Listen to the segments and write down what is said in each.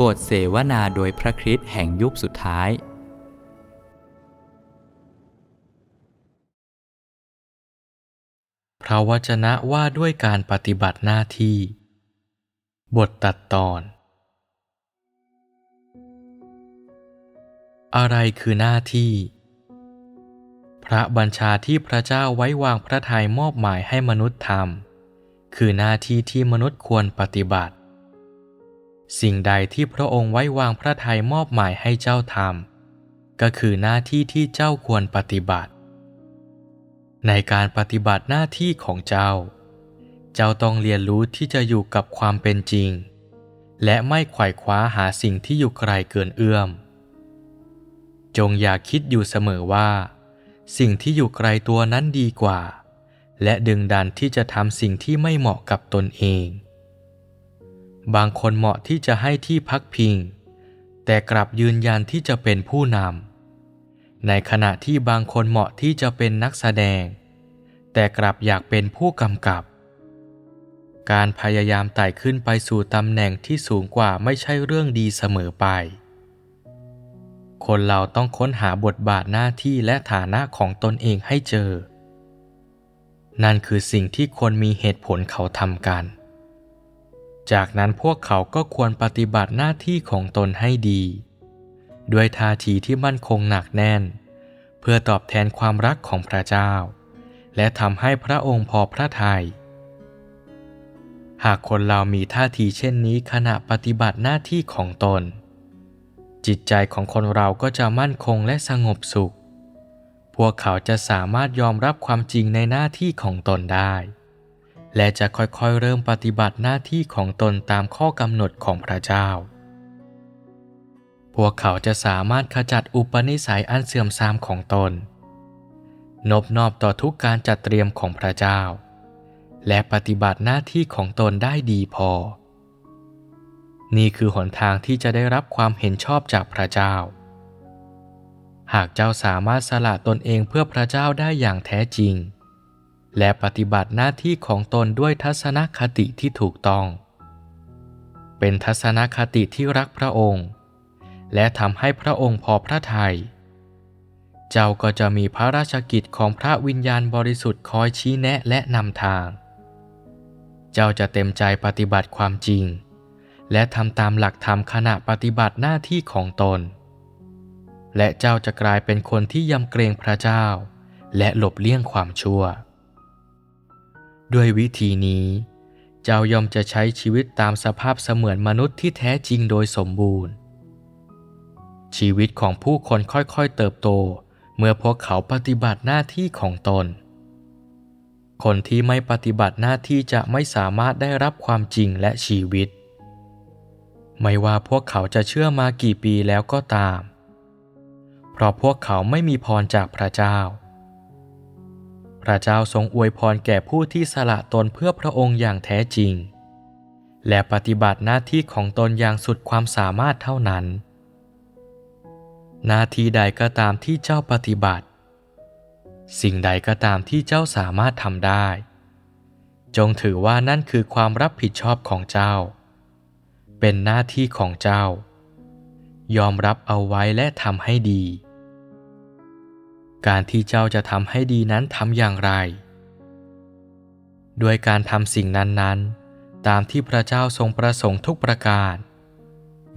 บทเสวนาโดยพระคริสต์แห่งยุคสุดท้ายพระวจนะว่าด้วยการปฏิบัติหน้าที่ บทตัดตอน อะไรคือหน้าที่ พระบัญชาที่พระเจ้าไว้วางพระทัยมอบหมายให้มนุษย์ทำคือหน้าที่ที่มนุษย์ควรปฏิบัติ สิ่งใดที่พระองค์ไว้วางพระทัยมอบหมายให้เจ้าทำก็คือหน้าที่ที่เจ้าควรปฏิบัติ ในการปฏิบัติหน้าที่ของเจ้า เจ้าต้องเรียนรู้ที่จะอยู่กับความเป็นจริง และไม่ไขว่คว้าหาสิ่งที่อยู่ไกลเกินเอื้อม จงอย่าคิดอยู่เสมอว่า สิ่งที่อยู่ไกลตัวนั้นดีกว่า และดึงดันที่จะทำสิ่งที่ไม่เหมาะกับตนเอง บางคนเหมาะที่จะให้ที่พักพิง แต่กลับยืนยันที่จะเป็นผู้นำ ในขณะที่บางคนเหมาะที่จะเป็นนักแสดง แต่กลับอยากเป็นผู้กำกับ การพยายามไต่ขึ้นไปสู่ตำแหน่งที่สูงกว่าไม่ใช่เรื่องดีเสมอไป คนเราต้องค้นหาบทบาทหน้าที่และฐานะของตนเองให้เจอ นั่นคือสิ่งที่คนมีเหตุผลเขาทำกัน จากนั้นพวกเขาก็ควรปฏิบัติหน้าที่ของตนให้ดี ด้วยท่าทีที่มั่นคงหนักแน่น เพื่อตอบแทนความรักของพระเจ้า และทำให้พระองค์พอพระทยัยหากคนเรามีท่าทีเช่นนี้ขณะปฏิบัติหน้าที่ของตน จิตใจของคนเราก็จะมั่นคงและสงบสุข พวกเขาจะสามารถยอมรับความจริงในหน้าที่ของตนได้ และจะค่อยๆเริ่มปฏิบัติหน้าที่ของตนตามข้อกำหนดของพระเจ้า พวกเขาจะสามารถขจัดอุปนิสัยอันเสื่อมทรามของตน นบนอบต่อทุกการจัดเตรียมของพระเจ้า และปฏิบัติหน้าที่ของตนได้ดีพอ นี่คือหนทางที่จะได้รับความเห็นชอบจากพระเจ้า หากเจ้าสามารถสละตนเองเพื่อพระเจ้าได้อย่างแท้จริง และปฏิบัติหน้าที่ของตนด้วยทัศนคติที่ถูกต้อง เป็นทัศนคติที่รักพระองค์ และทำให้พระองค์พอพระทยัย เจ้าก็จะมีพระราชกิจของพระวิญญาณบริสุทธิ์คอยชี้แนะและนำทาง เจ้าจะเต็มใจปฏิบัติความจริง และทำตามหลักธรรมขณะปฏิบัติหน้าที่ของตน และเจ้าจะกลายเป็นคนที่ยำเกรงพระเจ้า และหลบเลี่ยงความชั่ว ด้วยวิธีนี้ เจ้ายอมจะใช้ชีวิตตามสภาพเสมือนมนุษย์ที่แท้จริงโดยสมบูรณ์ ชีวิตของผู้คนค่อยๆเติบโต เมื่อพวกเขาปฏิบัติหน้าที่ของตน คนที่ไม่ปฏิบัติหน้าที่จะไม่สามารถได้รับความจริงและชีวิต ไม่ว่าพวกเขาจะเชื่อมากี่ปีแล้วก็ตาม เพราะพวกเขาไม่มีพรจากพระเจ้า พระเจ้าทรงอวยพรแก่ผู้ที่สละตนเพื่อพระองค์อย่างแท้จริง และปฏิบัติหน้าที่ของตนอย่างสุดความสามารถเท่านั้น หน้าที่ใดก็ตามที่เจ้าปฏิบัติ สิ่งใดก็ตามที่เจ้าสามารถทำได้ จงถือว่านั่นคือความรับผิดชอบของเจ้า เป็นหน้าที่ของเจ้า ยอมรับเอาไว้และทำให้ดี การที่เจ้าจะทำให้ดีนั้นทำอย่างไร ด้วยการทำสิ่งนั้นๆ ตามที่พระเจ้าทรงประสงค์ทุกประการ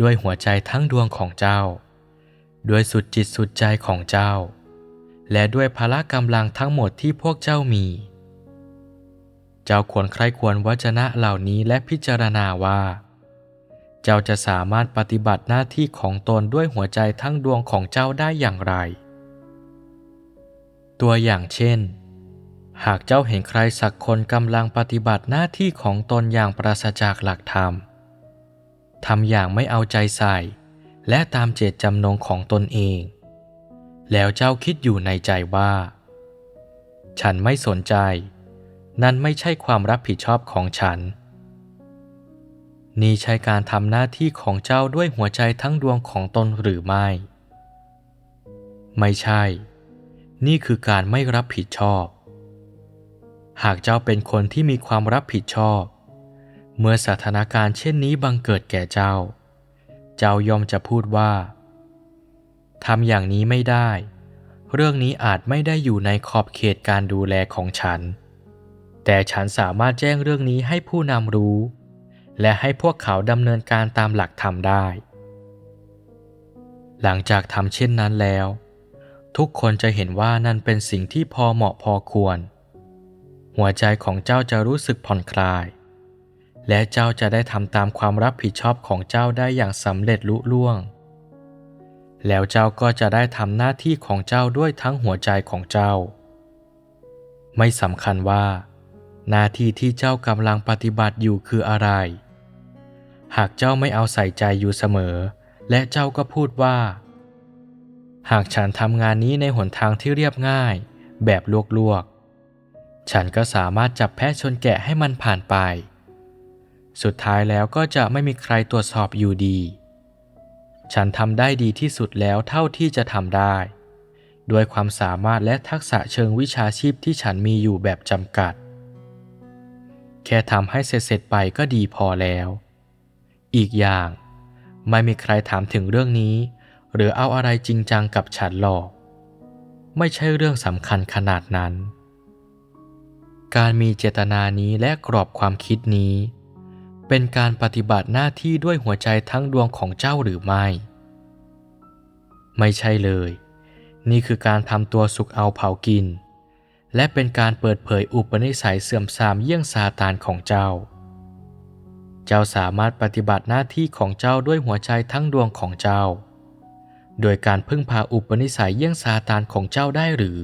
ด้วยหัวใจทั้งดวงของเจ้า ด้วยสุดจิตสุดใจของเจ้า และด้วยพละกำลังทั้งหมดที่พวกเจ้ามี เจ้าควรใคร่ควรวจนะเหล่านี้และพิจารณาว่า เจ้าจะสามารถปฏิบัติหน้าที่ของตนด้วยหัวใจทั้งดวงของเจ้าได้อย่างไร ตัวอย่างเช่น หากเจ้าเห็นใครสักคนกำลังปฏิบัติหน้าที่ของตนอย่างปราศจากหลักธรรมทำอย่างไม่เอาใจใส่ และตามเจตจำนงของตนเอง แล้วเจ้าคิดอยู่ในใจว่า ฉันไม่สนใจ นั่นไม่ใช่ความรับผิดชอบของฉัน นี่ใช่การทำหน้าที่ของเจ้าด้วยหัวใจทั้งดวงของตนหรือไม่ ไม่ใช่ นี่คือการไม่รับผิดชอบ หากเจ้าเป็นคนที่มีความรับผิดชอบ เมื่อสถานการณ์เช่นนี้บังเกิดแก่เจ้า เจ้ายอมจะพูดว่าทำอย่างนี้ไม่ได้ เรื่องนี้อาจไม่ได้อยู่ในขอบเขตการดูแลของฉัน แต่ฉันสามารถแจ้งเรื่องนี้ให้ผู้นำรู้ และให้พวกเขาดำเนินการตามหลักธรรมได้ หลังจากทำเช่นนั้นแล้ว ทุกคนจะเห็นว่านั่นเป็นสิ่งที่พอเหมาะพอควร หัวใจของเจ้าจะรู้สึกผ่อนคลาย และเจ้าจะได้ทำตามความรับผิดชอบของเจ้าได้อย่างสำเร็จลุล่วง แล้วเจ้าก็จะได้ทำหน้าที่ของเจ้าด้วยทั้งหัวใจของเจ้า ไม่สำคัญว่า หน้าที่ที่เจ้ากำลังปฏิบัติอยู่คืออะไร หากเจ้าไม่เอาใส่ใจอยู่เสมอ และเจ้าก็พูดว่า หากฉันทำงานนี้ในหนทางที่เรียบง่าย แบบลวกๆ ฉันก็สามารถจับแพะชนแกะให้มันผ่านไป สุดท้ายแล้วก็จะไม่มีใครตรวจสอบอยู่ดี ฉันทำได้ดีที่สุดแล้วเท่าที่จะทำได้ ด้วยความสามารถและทักษะเชิงวิชาชีพที่ฉันมีอยู่แบบจำกัด แค่ทำให้เสร็จๆไปก็ดีพอแล้ว อีกอย่าง ไม่มีใครถามถึงเรื่องนี้ หรือเอาอะไรจริงจังกับฉันหรอก ไม่ใช่เรื่องสำคัญขนาดนั้น การมีเจตนานี้และกรอบความคิดนี้ เป็นการปฏิบัติหน้าที่ด้วยหัวใจทั้งดวงของเจ้าหรือไม่ ไม่ใช่เลย นี่คือการทำตัวสุกเอาเผากิน และเป็นการเปิดเผยอุปนิสัยเสื่อมทรามเยี่ยงซาตานของเจ้าเจ้าสามารถปฏิบัติหน้าที่ของเจ้าด้วยหัวใจทั้งดวงของเจ้า โดยการพึ่งพาอุปนิสัยเยี่ยงซาตานของเจ้าได้หรือ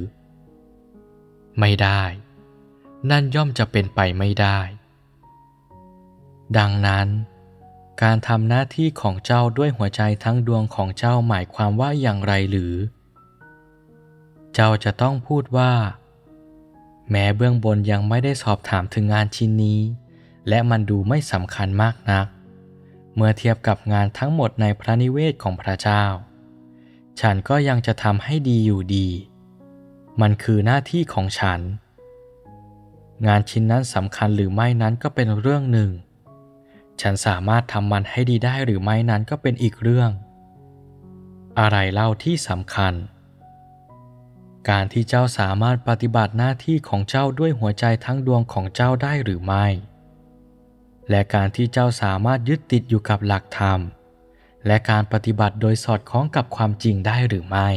ไม่ได้ นั่นย่อมจะเป็นไปไม่ได้ ดังนั้น การทำหน้าที่ของเจ้าด้วยหัวใจทั้งดวงของเจ้าหมายความว่าอย่างไรหรือ เจ้าจะต้องพูดว่า แม้เบื้องบนยังไม่ได้สอบถามถึงงานชิ้นนี้ และมันดูไม่สำคัญมากนัก เมื่อเทียบกับงานทั้งหมดในพระนิเวศของพระเจ้า ฉันก็ยังจะทำให้ดีอยู่ดี มันคือหน้าที่ของฉัน งานชิ้นนั้นสำคัญหรือไม่นั้นก็เป็นเรื่องหนึ่ง ฉันสามารถทำมันให้ดีได้หรือไม่นั้นก็เป็นอีกเรื่อง อะไรเล่าที่สำคัญ การที่เจ้าสามารถปฏิบัติหน้าที่ของเจ้าด้วยหัวใจทั้งดวงของเจ้าได้หรือไม่ และการที่เจ้าสามารถยึดติดอยู่กับหลักธรรม และการปฏิบัติโดยสอดคล้องกับความจริงได้หรือไม่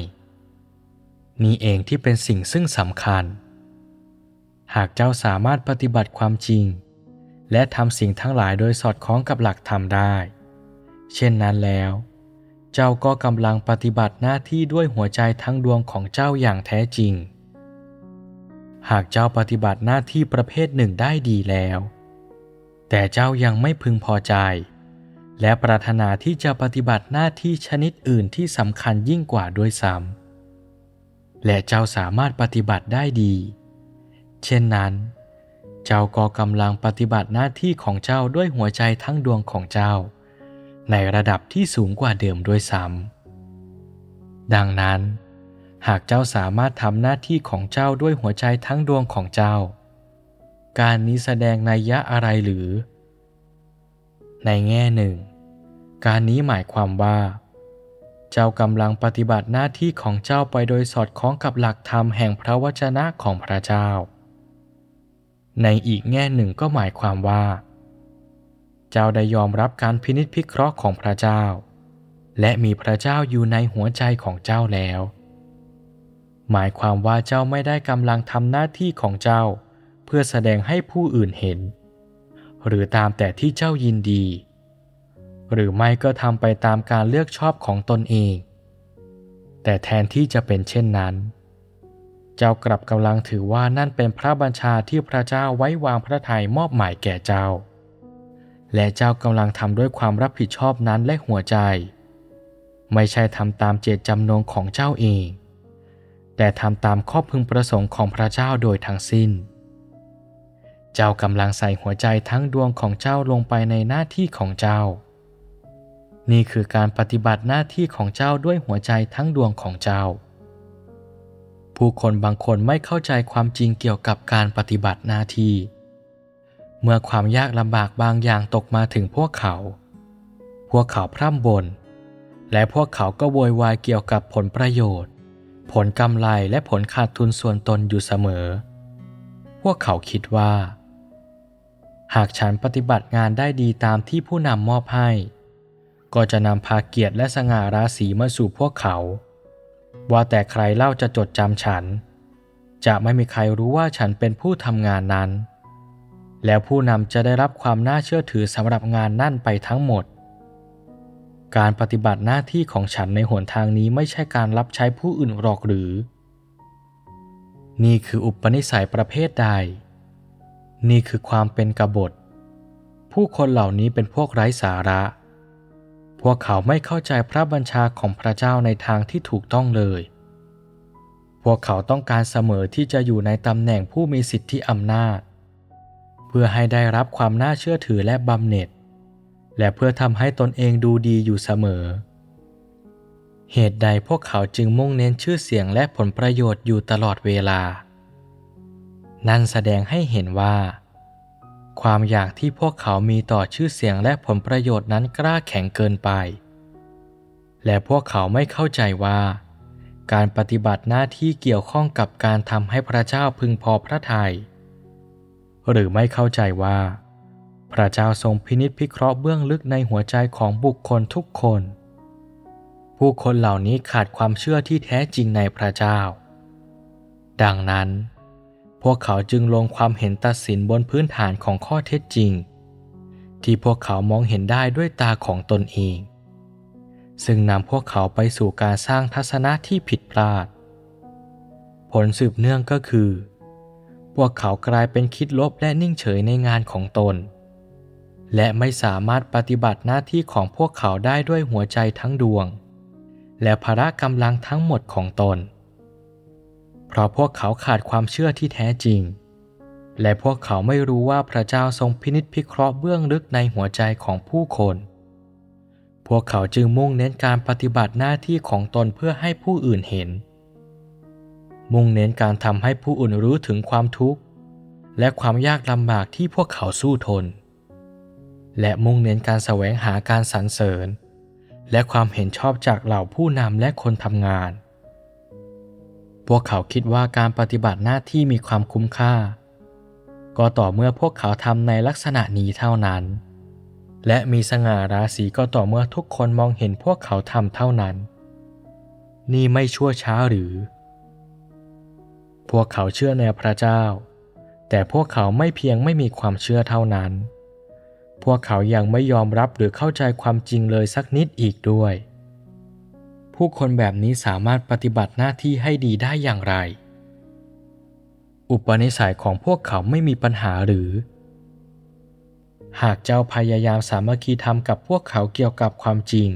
นี่เองที่เป็นสิ่งซึ่งสำคัญ หากเจ้าสามารถปฏิบัติความจริง และทำสิ่งทั้งหลายโดยสอดคล้องกับหลักธรรมได้ เช่นนั้นแล้ว เจ้าก็กำลังปฏิบัติหน้าที่ด้วยหัวใจทั้งดวงของเจ้าอย่างแท้จริง หากเจ้าปฏิบัติหน้าที่ประเภทหนึ่งได้ดีแล้ว แต่เจ้ายังไม่พึงพอใจ และปรารถนาที่จะปฏิบัติหน้าที่ชนิดอื่นที่สำคัญยิ่งกว่าด้วยซ้ำและเจ้าสามารถปฏิบัติได้ดี เช่นนั้น เจ้าก็กำลังปฏิบัติหน้าที่ของเจ้าด้วยหัวใจทั้งดวงของเจ้า ในระดับที่สูงกว่าเดิมด้วยซ้ำดังนั้น หากเจ้าสามารถทำหน้าที่ของเจ้าด้วยหัวใจทั้งดวงของเจ้า การนี้แสดงนัยยะอะไรหรือ ในแง่หนึ่ง การนี้หมายความว่า เจ้ากำลังปฏิบัติหน้าที่ของเจ้าไปโดยสอดคล้องกับหลักธรรมแห่งพระวจนะของพระเจ้า ในอีกแง่หนึ่งก็หมายความว่า เจ้าได้ยอมรับการพินิจพิเคราะห์ของพระเจ้า และมีพระเจ้าอยู่ในหัวใจของเจ้าแล้ว หมายความว่าเจ้าไม่ได้กำลังทำหน้าที่ของเจ้า เพื่อแสดงให้ผู้อื่นเห็น หรือตามแต่ที่เจ้ายินดี หรือไม่ก็ทำไปตามการเลือกชอบของตนเอง แต่แทนที่จะเป็นเช่นนั้น เจ้ากลับกำลังถือว่านั่นเป็นพระบัญชาที่พระเจ้าไว้วางพระทัยมอบหมายแก่เจ้า และเจ้ากำลังทำด้วยความรับผิดชอบนั้นและหัวใจ ไม่ใช่ทำตามเจตจำนงของเจ้าเอง แต่ทำตามข้อพึงประสงค์ของพระเจ้าโดยทั้งสิ้น เจ้ากำลังใส่หัวใจทั้งดวงของเจ้าลงไปในหน้าที่ของเจ้า นี่คือการปฏิบัติหน้าที่ของเจ้าด้วยหัวใจทั้งดวงของเจ้า ผู้คนบางคนไม่เข้าใจความจริงเกี่ยวกับการปฏิบัติหน้าที่ เมื่อความยากลำบากบางอย่างตกมาถึงพวกเขา พวกเขาพร่ำบน่นและพวกเขาก็โวยวายเกี่ยวกับผลประโยชน์ ผลกำไรและผลขาดทุนส่วนตนอยู่เสมอ พวกเขาคิดว่า หากฉันปฏิบัติงานได้ดีตามที่ผู้นำมอบให้ ก็จะนำพาเกียรติและสง่าราศีมาสู่พวกเขา ว่าแต่ใครเล่าจะจดจำฉัน จะไม่มีใครรู้ว่าฉันเป็นผู้ทำงานนั้น แล้วผู้นำจะได้รับความน่าเชื่อถือสำหรับงานนั่นไปทั้งหมด การปฏิบัติหน้าที่ของฉันในหนทางนี้ไม่ใช่การรับใช้ผู้อื่นหรอกหรือ นี่คืออุปนิสัยประเภทใด นี่คือความเป็นกบฏ ผู้คนเหล่านี้เป็นพวกไร้สาระ พวกเขาไม่เข้าใจพระบัญชาของพระเจ้าในทางที่ถูกต้องเลย พวกเขาต้องการเสมอที่จะอยู่ในตำแหน่งผู้มีสิทธิอำนาจ เพื่อให้ได้รับความน่าเชื่อถือและบำเหน็จ และเพื่อทำให้ตนเองดูดีอยู่เสมอ เหตุใดพวกเขาจึงมุ่งเน้นชื่อเสียงและผลประโยชน์อยู่ตลอดเวลา นั่นแสดงให้เห็นว่า ความอยากที่พวกเขามีต่อชื่อเสียงและผลประโยชน์นั้นกล้าแข็งเกินไป และพวกเขาไม่เข้าใจว่า การปฏิบัติหน้าที่เกี่ยวข้องกับการทำให้พระเจ้าพึงพอพระทยัยหรือไม่เข้าใจว่า พระเจ้าทรงพินิจพิเคราะห์เบื้องลึกในหัวใจของบุคคลทุกคน ผู้คนเหล่านี้ขาดความเชื่อที่แท้จริงในพระเจ้า ดังนั้น พวกเขาจึงลงความเห็นตัดสินบนพื้นฐานของข้อเท็จจริง ที่พวกเขามองเห็นได้ด้วยตาของตนเอง ซึ่งนำพวกเขาไปสู่การสร้างทัศนะที่ผิดพลาด ผลสืบเนื่องก็คือ พวกเขากลายเป็นคิดลบและนิ่งเฉยในงานของตน และไม่สามารถปฏิบัติหน้าที่ของพวกเขาได้ด้วยหัวใจทั้งดวง และพละกำลังทั้งหมดของตน เพราะพวกเขาขาดความเชื่อที่แท้จริง และพวกเขาไม่รู้ว่าพระเจ้าทรงพินิจพิเคราะห์เบื้องลึกในหัวใจของผู้คน พวกเขาจึงมุ่งเน้นการปฏิบัติหน้าที่ของตนเพื่อให้ผู้อื่นเห็น มุ่งเน้นการทำให้ผู้อื่นรู้ถึงความทุกข์ และความยากลำบากที่พวกเขาสู้ทน และมุ่งเน้นการแสวงหาการสรรเสริญ และความเห็นชอบจากเหล่าผู้นำและคนทำงาน พวกเขาคิดว่าการปฏิบัติหน้าที่มีความคุ้มค่า ก็ต่อเมื่อพวกเขาทำในลักษณะนี้เท่านั้น และมีสง่าราศีก็ต่อเมื่อทุกคนมองเห็นพวกเขาทำเท่านั้น นี่ไม่ชั่วช้าหรือ พวกเขาเชื่อในพระเจ้า แต่พวกเขาไม่เพียงไม่มีความเชื่อเท่านั้น พวกเขายังไม่ยอมรับหรือเข้าใจความจริงเลยสักนิดอีกด้วย ผู้คนแบบนี้สามารถปฏิบัติหน้าที่ให้ดีได้อย่างไร อุปนิสัยของพวกเขาไม่มีปัญหาหรือ หากเจ้าพยายามสามัคคีธรรมกับพวกเขาเกี่ยวกับความจริง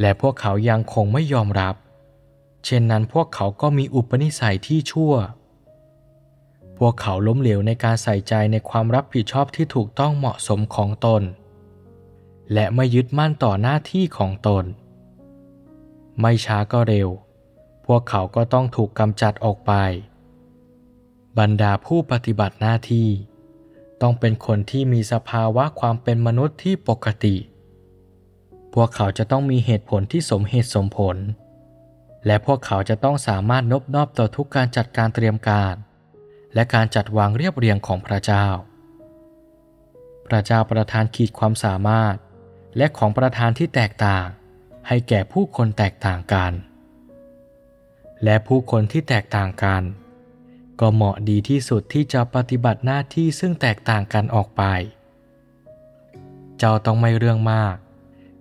และพวกเขายังคงไม่ยอมรับ เช่นนั้นพวกเขาก็มีอุปนิสัยที่ชั่ว พวกเขาล้มเหลวในการใส่ใจในความรับผิดชอบที่ถูกต้องเหมาะสมของตน และไม่ยึดมั่นต่อหน้าที่ของตน ไม่ช้าก็เร็ว พวกเขาก็ต้องถูกกำจัดออกไป บรรดาผู้ปฏิบัติหน้าที่ ต้องเป็นคนที่มีสภาวะความเป็นมนุษย์ที่ปกติ พวกเขาจะต้องมีเหตุผลที่สมเหตุสมผล และพวกเขาจะต้องสามารถนบนอบต่อทุกการจัดการเตรียมการ และการจัดวางเรียบเรียงของพระเจ้า พระเจ้าประทานขีดความสามารถ และของประทานที่แตกต่าง ให้แก่ผู้คนแตกต่างกัน และผู้คนที่แตกต่างกัน ก็เหมาะดีที่สุดที่จะปฏิบัติหน้าที่ซึ่งแตกต่างกันออกไป เจ้าต้องไม่เรื่องมาก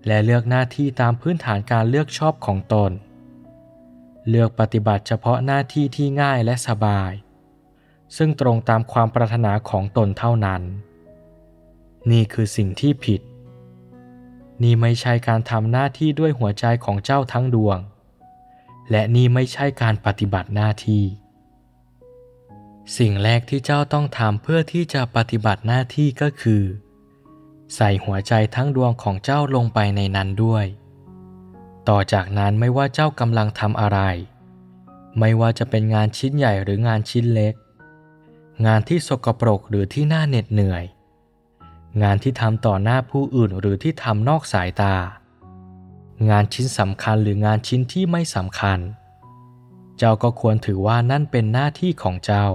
และเลือกหน้าที่ตามพื้นฐานการเลือกชอบของตน เลือกปฏิบัติเฉพาะหน้าที่ที่ง่ายและสบาย ซึ่งตรงตามความปรารถนาของตนเท่านั้น นี่คือสิ่งที่ผิด นี่ไม่ใช่การทำหน้าที่ด้วยหัวใจของเจ้าทั้งดวง และนี่ไม่ใช่การปฏิบัติหน้าที่ สิ่งแรกที่เจ้าต้องทำเพื่อที่จะปฏิบัติหน้าที่ก็คือ ใส่หัวใจทั้งดวงของเจ้าลงไปในนั้นด้วย ต่อจากนั้นไม่ว่าเจ้ากำลังทำอะไร ไม่ว่าจะเป็นงานชิ้นใหญ่หรืองานชิ้นเล็ก งานที่สกปรกหรือที่น่าเหน็ดเหนื่อย งานที่ทำต่อหน้าผู้อื่นหรือที่ทำนอกสายตา งานชิ้นสำคัญหรืองานชิ้นที่ไม่สำคัญ เจ้าก็ควรถือว่านั่นเป็นหน้าที่ของเจ้า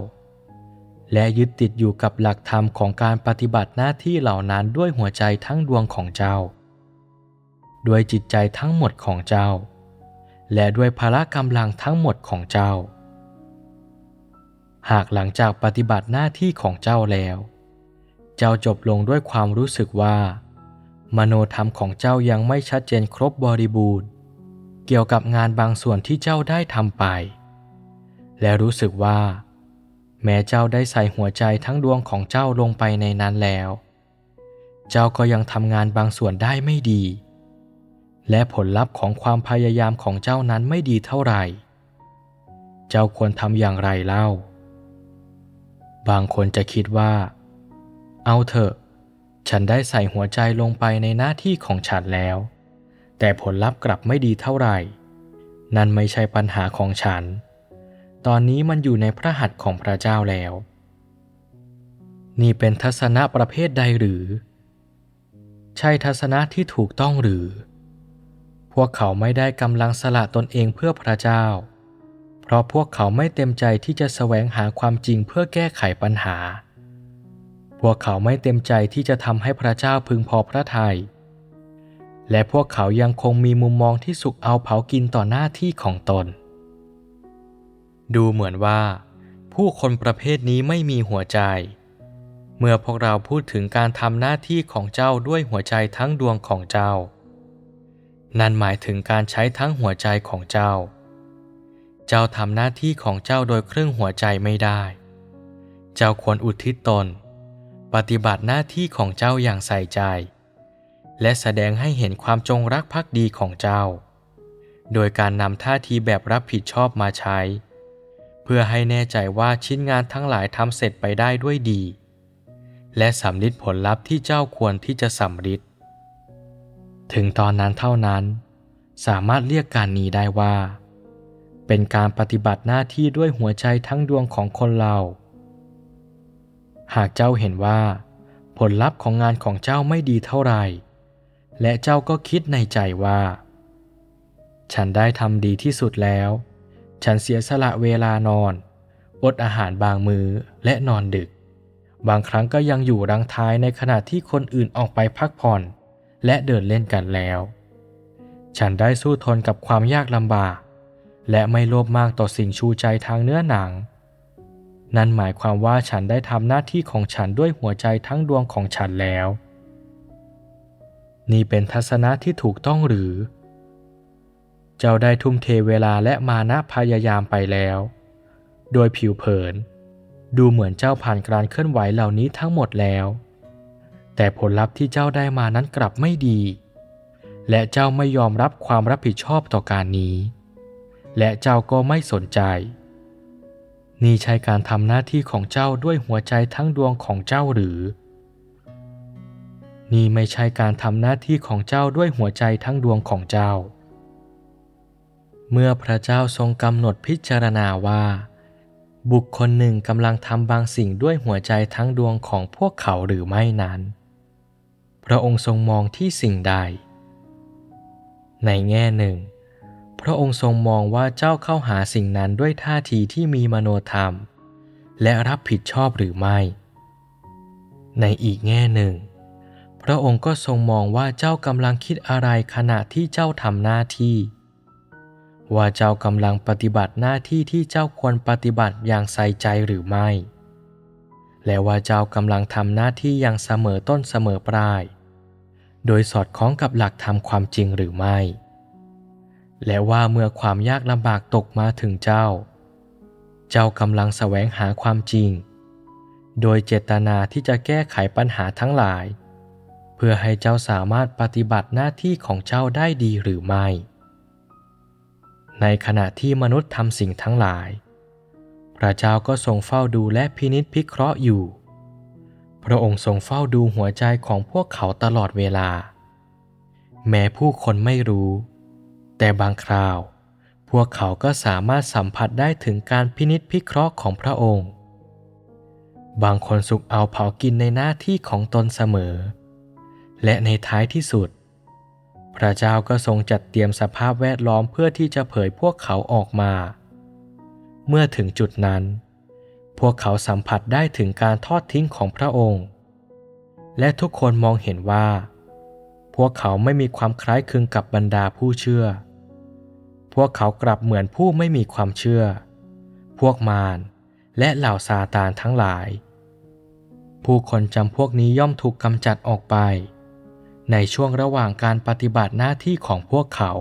และยึดติดอยู่กับหลักธรรมของการปฏิบัติหน้าที่เหล่านั้นด้วยหัวใจทั้งดวงของเจ้า ด้วยจิตใจทั้งหมดของเจ้า และด้วยพละกำลังทั้งหมดของเจ้า หากหลังจากปฏิบัติหน้าที่ของเจ้าแล้ว เจ้าจบลงด้วยความรู้สึกว่า มโนธรรมของเจ้ายังไม่ชัดเจนครบบริบูรณ์ เกี่ยวกับงานบางส่วนที่เจ้าได้ทำไป และรู้สึกว่า แม้เจ้าได้ใส่หัวใจทั้งดวงของเจ้าลงไปในนั้นแล้ว เจ้าก็ยังทำงานบางส่วนได้ไม่ดี และผลลัพธ์ของความพยายามของเจ้านั้นไม่ดีเท่าไหร่ เจ้าควรทำอย่างไรเล่า บางคนจะคิดว่า เอาเถอะ ฉันได้ใส่หัวใจลงไปในหน้าที่ของฉันแล้ว แต่ผลลัพธ์กลับไม่ดีเท่าไหร่ นั่นไม่ใช่ปัญหาของฉัน ตอนนี้มันอยู่ในพระหัตถ์ของพระเจ้าแล้ว นี่เป็นทัศนะประเภทใดหรือ ใช่ทัศนะที่ถูกต้องหรือ พวกเขาไม่ได้กำลังสละตนเองเพื่อพระเจ้า เพราะพวกเขาไม่เต็มใจที่จะแสวงหาความจริงเพื่อแก้ไขปัญหา พวกเขาไม่เต็มใจที่จะทำให้พระเจ้าพึงพอพระทยัย และพวกเขายังคงมีมุมมองที่สุกเอาเผากินต่อหน้าที่ของตน ดูเหมือนว่า ผู้คนประเภทนี้ไม่มีหัวใจ เมื่อพวกเราพูดถึงการทำหน้าที่ของเจ้าด้วยหัวใจทั้งดวงของเจ้า นั่นหมายถึงการใช้ทั้งหัวใจของเจ้า เจ้าทำหน้าที่ของเจ้าโดยครึ่งหัวใจไม่ได้ เจ้าควรอุทิศตน ปฏิบัติหน้าที่ของเจ้าอย่างใส่ใจ และแสดงให้เห็นความจงรักภักดีของเจ้า โดยการนำท่าทีแบบรับผิดชอบมาใช้ เพื่อให้แน่ใจว่าชิ้นงานทั้งหลายทำเสร็จไปได้ด้วยดี และสำลิดผลลัพธ์ที่เจ้าควรที่จะสำลิดถึงตอนนั้นเท่านั้น สามารถเรียกการนี้ได้ว่า เป็นการปฏิบัติหน้าที่ด้วยหัวใจทั้งดวงของคนเรา หากเจ้าเห็นว่า ผลลัพธ์ของงานของเจ้าไม่ดีเท่าไหร่ และเจ้าก็คิดในใจว่า ฉันได้ทำดีที่สุดแล้ว ฉันเสียสละเวลานอน อดอาหารบางมือและนอนดึก บางครั้งก็ยังอยู่รังท้ายในขณะที่คนอื่นออกไปพักผ่อน และเดินเล่นกันแล้ว ฉันได้สู้ทนกับความยากลำบาก และไม่โลภมากต่อสิ่งชูใจทางเนื้อหนัง นั่นหมายความว่าฉันได้ทำหน้าที่ของฉันด้วยหัวใจทั้งดวงของฉันแล้ว นี่เป็นทัศนะที่ถูกต้องหรือ เจ้าได้ทุ่มเทเวลาและมานะพยายามไปแล้ว โดยผิวเผิน ดูเหมือนเจ้าผ่านการเคลื่อนไหวเหล่านี้ทั้งหมดแล้ว แต่ผลลัพธ์ที่เจ้าได้มานั้นกลับไม่ดี และเจ้าไม่ยอมรับความรับผิดชอบต่อการนี้ และเจ้าก็ไม่สนใจ นี่ใช่การทำหน้าที่ของเจ้าด้วยหัวใจทั้งดวงของเจ้าหรือ นี่ไม่ใช่การทำหน้าที่ของเจ้าด้วยหัวใจทั้งดวงของเจ้า เมื่อพระเจ้าทรงกำหนดพิจารณาว่า บุคคลหนึ่งกำลังทำบางสิ่งด้วยหัวใจทั้งดวงของพวกเขาหรือไม่นั้น พระองค์ทรงมองที่สิ่งใด ในแง่หนึ่ง ระองค์ทรงมองว่าเจ้าเข้าหาสิ่งนั้นด้วยท่าทีที่มีมโนธรรม และรับผิดชอบหรือไม่ ในอีกแง่หนึ่ง พระองค์ก็ทรงมองว่าเจ้ากำลังคิดอะไรขณะที่เจ้าทำหน้าที่ ว่าเจ้ากำลังปฏิบัติหน้าที่ที่เจ้าควรปฏิบัติอย่างใส่ใจหรือไม่ และว่าเจ้ากำลังทำหน้าที่อย่างเสมอต้นเสมอปลาย โดยสอดคล้องกับหลักธรรมความจริงหรือไม่ และว่าเมื่อความยากลำบากตกมาถึงเจ้า เจ้ากำลังแสวงหาความจริง โดยเจตนาที่จะแก้ไขปัญหาทั้งหลาย เพื่อให้เจ้าสามารถปฏิบัติหน้าที่ของเจ้าได้ดีหรือไม่ ในขณะที่มนุษย์ทำสิ่งทั้งหลาย พระเจ้าก็ทรงเฝ้าดูและพินิจพิเคราะห์อยู่ พระองค์ทรงเฝ้าดูหัวใจของพวกเขาตลอดเวลา แม้ผู้คนไม่รู้ แต่บางคราว พวกเขาก็สามารถสัมผัสได้ถึงการพินิจพิเคราะห์ของพระองค์ บางคนสุกเอาเผากินในหน้าที่ของตนเสมอ และในท้ายที่สุดพพระเจ้าก็ทรงจัดเตรียมสภาพแวดล้อมเพื่อที่จะเผยพวกเขาออกมา เมื่อถึงจุดนั้น พวกเขาสัมผัสได้ถึงการทอดทิ้งของพระองค์ และทุกคนมองเห็นว่า พวกเขาไม่มีความคล้ายคลึงกับบรรดาผู้เชื่อ พวกเขากลับเหมือนผู้ไม่มีความเชื่อ พวกมารและเหล่าซาตานทั้งหลาย ผู้คนจำพวกนี้ย่อมถูกกำจัดออกไป ในช่วงระหว่างการปฏิบัติหน้าที่ของพวกเขา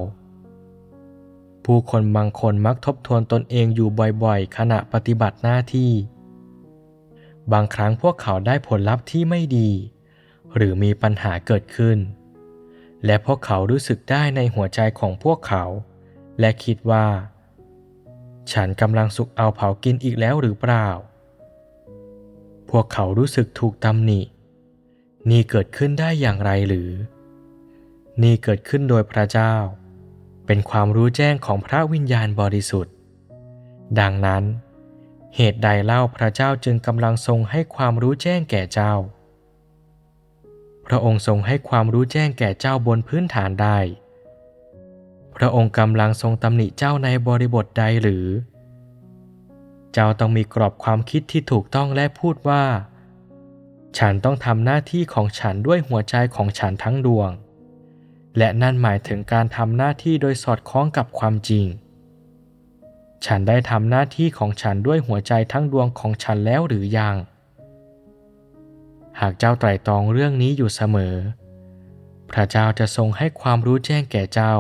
ผู้คนบางคนมักทบทวนตนเองอยู่บ่อยๆ ขณะปฏิบัติหน้าที่ บางครั้งพวกเขาได้ผลลัพธ์ที่ไม่ดี หรือมีปัญหาเกิดขึ้น และพวกเขารู้สึกได้ในหัวใจของพวกเขา และคิดว่า ฉันกำลังสุกเอาเผากินอีกแล้วหรือเปล่า พวกเขารู้สึกถูกตำหนิ นี่เกิดขึ้นได้อย่างไรหรือ นี่เกิดขึ้นโดยพระเจ้า เป็นความรู้แจ้งของพระวิญญาณบริสุทธิ์ ดังนั้น เหตุใดเล่าพระเจ้าจึงกำลังทรงให้ความรู้แจ้งแก่เจ้า พระองค์ทรงให้ความรู้แจ้งแก่เจ้าบนพื้นฐานใดพระองค์กำลังทรงตำหนิเจ้าในบริบทใดหรือ เจ้าต้องมีกรอบความคิดที่ถูกต้องและพูดว่า ฉันต้องทำหน้าที่ของฉันด้วยหัวใจของฉันทั้งดวง และนั่นหมายถึงการทำหน้าที่โดยสอดคล้องกับความจริง ฉันได้ทำหน้าที่ของฉันด้วยหัวใจทั้งดวงของฉันแล้วหรือยัง หากเจ้าไตร่ตรองเรื่องนี้อยู่เสมอ พระเจ้าจะทรงให้ความรู้แจ้งแก่เจ้า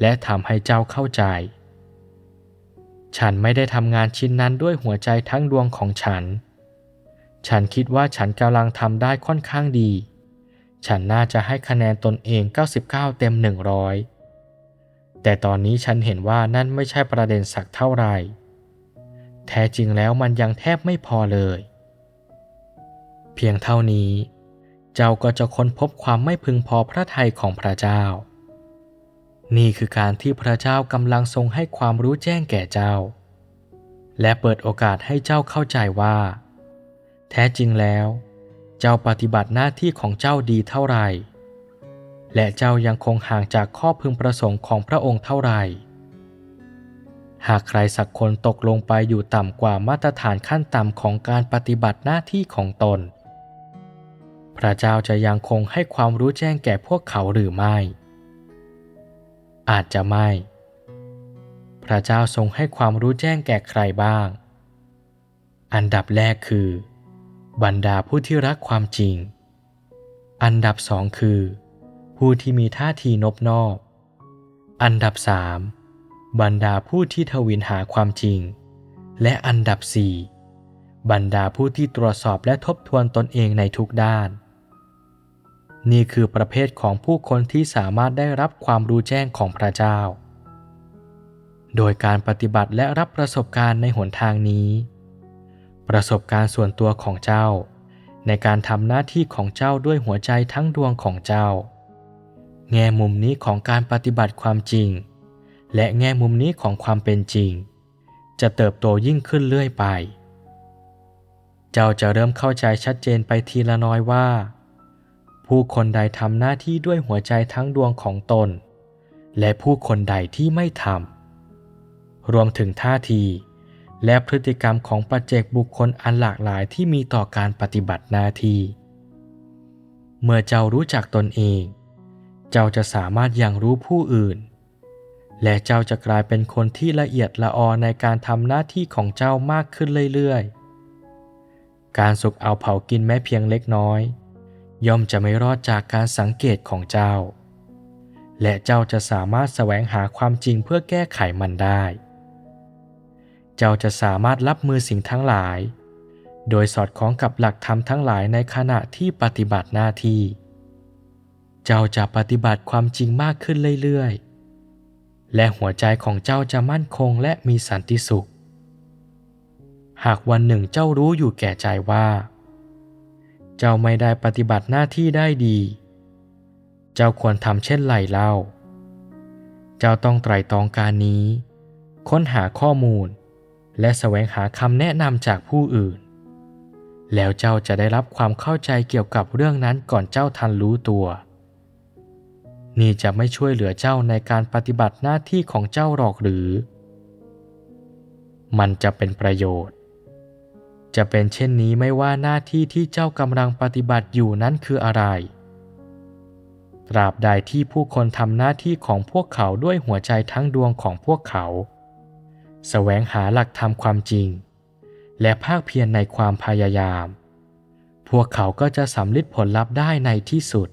และทำให้เจ้าเข้าใจ ฉันไม่ได้ทำงานชิ้นนั้นด้วยหัวใจทั้งดวงของฉัน ฉันคิดว่าฉันกำลังทำได้ค่อนข้างดี ฉันน่าจะให้คะแนนตนเอง 99 เต็ม 100 แต่ตอนนี้ฉันเห็นว่านั่นไม่ใช่ประเด็นสักเท่าไหร่ แท้จริงแล้วมันยังแทบไม่พอเลย เพียงเท่านี้ เจ้าก็จะค้นพบความไม่พึงพอพระทัยของพระเจ้า นี่คือการที่พระเจ้ากำลังทรงให้ความรู้แจ้งแก่เจ้า และเปิดโอกาสให้เจ้าเข้าใจว่า แท้จริงแล้ว เจ้าปฏิบัติหน้าที่ของเจ้าดีเท่าไหร่และเจ้ายังคงห่างจากข้อพึงประสงค์ของพระองค์เท่าไหร่ หากใครสักคนตกลงไปอยู่ต่ำกว่ามาตรฐานขั้นต่ำของการปฏิบัติหน้าที่ของตน พระเจ้าจะยังคงให้ความรู้แจ้งแก่พวกเขาหรือไม่ อาจจะไม่ พระเจ้าทรงให้ความรู้แจ้งแก่ใครบ้าง อันดับแรกคือ บรรดาผู้ที่รักความจริง อันดับสองคือ ผู้ที่มีท่าทีนบนอบ อันดับสามบรรดาผู้ที่ทวินหาความจริง และอันดับสี่บรรดาผู้ที่ตรวจสอบและทบทวนตนเองในทุกด้าน นี่คือประเภทของผู้คนที่สามารถได้รับความรู้แจ้งของพระเจ้า โดยการปฏิบัติและรับประสบการณ์ในหนทางนี้ ประสบการณ์ส่วนตัวของเจ้า ในการทำหน้าที่ของเจ้าด้วยหัวใจทั้งดวงของเจ้า แง่มุมนี้ของการปฏิบัติความจริง และแง่มุมนี้ของความเป็นจริง จะเติบโตยิ่งขึ้นเรื่อยไป เจ้าจะเริ่มเข้าใจชัดเจนไปทีละน้อยว่า ผู้คนใดทำหน้าที่ด้วยหัวใจทั้งดวงของตน และผู้คนใดที่ไม่ทำรวมถึงท่าที และพฤติกรรมของปัจเจกบุคคลอันหลากหลายที่มีต่อการปฏิบัติหน้าที่ เมื่อเจ้ารู้จักตนเอง เจ้าจะสามารถยังรู้ผู้อื่น และเจ้าจะกลายเป็นคนที่ละเอียดละออในการทำหน้าที่ของเจ้ามากขึ้นเรื่อยๆ การสุกเอาเผากินแม้เพียงเล็กน้อย ย่อมจะไม่รอดจากการสังเกตของเจ้า และเจ้าจะสามารถแสวงหาความจริงเพื่อแก้ไขมันได้ เจ้าจะสามารถรับมือสิ่งทั้งหลาย โดยสอดคล้องกับหลักธรรมทั้งหลายในขณะที่ปฏิบัติหน้าที่ เจ้าจะปฏิบัติความจริงมากขึ้นเรื่อยๆ และหัวใจของเจ้าจะมั่นคงและมีสันติสุข หากวันหนึ่งเจ้ารู้อยู่แก่ใจว่า เจ้าไม่ได้ปฏิบัติหน้าที่ได้ดี เจ้าควรทำเช่นไรเล่า เจ้าต้องไตร่ตรองการนี้ ค้นหาข้อมูล และแสวงหาคำแนะนำจากผู้อื่น แล้วเจ้าจะได้รับความเข้าใจเกี่ยวกับเรื่องนั้นก่อนเจ้าทันรู้ตัว นี่จะไม่ช่วยเหลือเจ้าในการปฏิบัติหน้าที่ของเจ้าหรอกหรือ มันจะเป็นประโยชน์ จะเป็นเช่นนี้ไม่ว่าหน้าที่ที่เจ้ากำลังปฏิบัติอยู่นั้นคืออะไร ตราบใดที่ผู้คนทำหน้าที่ของพวกเขาด้วยหัวใจทั้งดวงของพวกเขาแสวงหาหลักธรรมความจริง และภาคเพียรในความพยายาม พวกเขาก็จะสำลิดผลลัพธ์ได้ในที่สุด